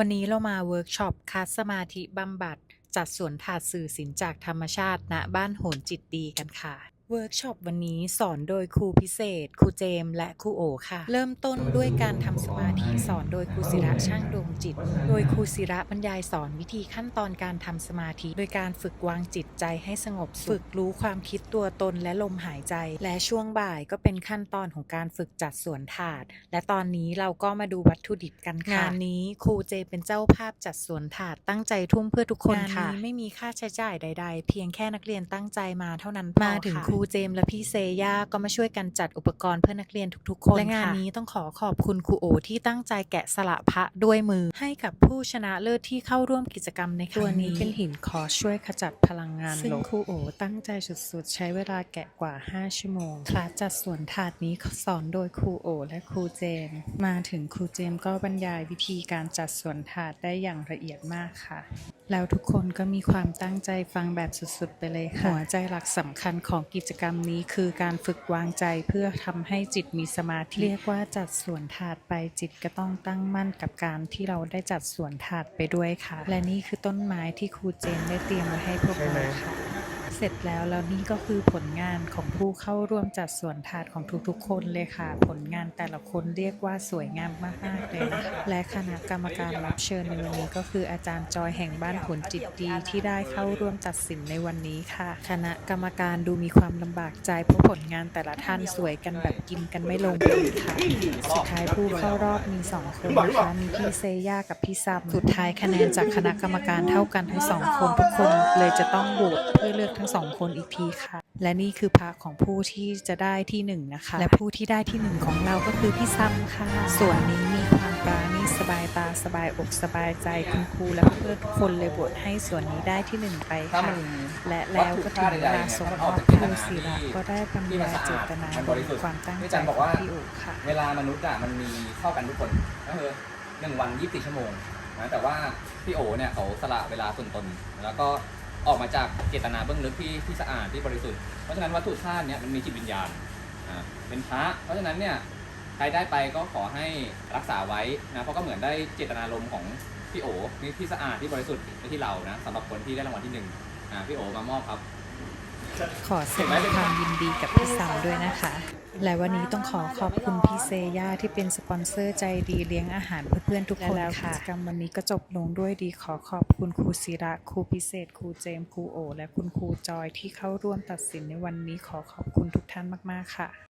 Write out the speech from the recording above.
วันนี้เรามาเวิร์กช็อปคัสสมาธิบำบัด จัดสวนถาดสื่อสินจากธรรมชาติณบ้านโหนจิตดีกันค่ะ เวิร์กช็อปวันนี้สอนโดยครูพิเศษ ครูเจมส์และครูโอค่ะ เริ่มต้นด้วยการทำสมาธิสอนโดยครูศิระช่างดวงจิต โดยครูศิระบรรยายสอนวิธีขั้นตอนการทำสมาธิ โดยการฝึกวางจิตใจให้สงบสุขฝึกรู้ความคิดตัวตนและลมหายใจ และช่วงบ่ายก็เป็นขั้นตอนของการฝึกจัดสวนถาด และตอนนี้เราก็มาดูวัตถุดิบกันค่ะงานนี้ครูเจเป็นเจ้าภาพจัดสวนถาดตั้งใจทุ่มเพื่อทุกคนค่ะงานนี้ไม่มีค่าใช้จ่ายใด ๆ เพียงแค่นักเรียนตั้งใจมาเท่านั้นพอมาถึงครูเจมส์และพี่เซย่าก็มาช่วยกันจัดอุปกรณ์เพื่อนักเรียนทุกๆคนและงานนี้ต้องขอขอบคุณครูโอที่ตั้งใจแกะสลักพระด้วยมือ ให้กับผู้ชนะเลิศที่เข้าร่วมกิจกรรมในครั้งนี้ตัวนี้เป็นหินคอร์สช่วยขจัดพลังงานซึ่งครูโอตั้งใจสุดๆ ใช้เวลาแกะกว่า 5 ชั่วโมงคลาสจัดสวนถาดนี้สอนโดยครูโอและครูเจมส์มาถึงครูเจมส์ก็บรรยายวิธีการจัดสวนถาดได้อย่างละเอียดมากค่ะ แล้วทุกคนก็มีความตั้งใจฟังแบบสุดๆ ไปเลยค่ะ หัวใจหลักสำคัญของกิจกรรมนี้คือการฝึกวางใจเพื่อทำให้จิตมีสมาธิเรียกว่าจัดสวนถาดไปจิตก็ต้องตั้งมั่นกับการที่เราได้จัดสวนถาดไปด้วยค่ะ และนี่คือต้นไม้ที่ครูเจนได้เตรียมไว้ให้พวกเราค่ะ เสร็จแล้วแล้วนี่ก็คือผลงานของผู้เข้าร่วมจัดสวนถาดของทุกๆ คนเลยค่ะ ผลงานแต่ละคนเรียกว่าสวยงามมากๆเลยนะคะและคณะกรรมการรับเชิญในวันนี้ก็คืออาจารย์จอยแห่งบ้านผลจิตดีที่ได้เข้าร่วมตัดสินในวันนี้ค่ะ คณะกรรมการดูมีความลำบากใจเพราะผลงานแต่ละท่านสวยกันแบบกินกันไม่ลงเลยค่ะสุดท้ายผู้เข้ารอบมีสองคนนะคะมีพี่เซย่ากับพี่ซัมสุดท้ายคะแนนจากคณะกรรมการเท่ากันทั้งสองคนทุกคนเลยจะต้องโหวตเพื่อเลือกทั้งสองคนอีกทีค่ะ และนี่คือพระของผู้ที่จะได้ที่หนึ่งนะคะ และผู้ที่ได้ที่หนึ่งของเราก็คือพี่ซัมค่ะ ส่วนนี้มีความปราณีสบายตาสบายอกสบายใจคุณครูและเพื่อนทุกคนเลยโหวตให้ส่วนนี้ได้ที่หนึ่งไปค่ะและแล้วก็ถึงเวลาสมมอบครูศิระก็ได้บรรยายเจตนาบนความตั้งใจของพี่อุค่ะ เวลามนุษย์อะมันมีเท่ากันทุกคนก็คือหนึ่งวันยี่สิบชั่วโมงนะแต่ว่าพี่โอเนี่ยเขาสละเวลาส่วนตนแล้วก็ ออกมาจากเจตนาเบื้องลึกที่ที่สะอาดที่บริสุทธิ์เพราะฉะนั้นวัตถุธาตุเนี่ยมันมีจิตวิญญาณอ่าเป็นพระเพราะฉะนั้นเนี่ยใครได้ไปก็ขอให้รักษาไว้นะเพราะก็เหมือนได้เจตนารมณ์ของพี่โอนี่ที่สะอาดที่บริสุทธิ์ไม่ที่เรานะสำหรับคนที่ได้รางวัลที่หนึ่งอ่าพี่โอมามอบครับ ขอแสดงความยินดีกับพี่ซัมด้วยนะคะ และวันนี้ต้องขอขอบคุณพี่เซย่าที่เป็นสปอนเซอร์ใจดีเลี้ยงอาหารเพื่อนๆทุกคนค่ะกิจกรรมวันนี้ก็จบลงด้วยดีขอขอบคุณครูศิระครูพิเศษครูเจมครูโอ และคุณครูจอยที่เข้าร่วมตัดสินในวันนี้ขอขอบคุณทุกท่านมากๆค่ะ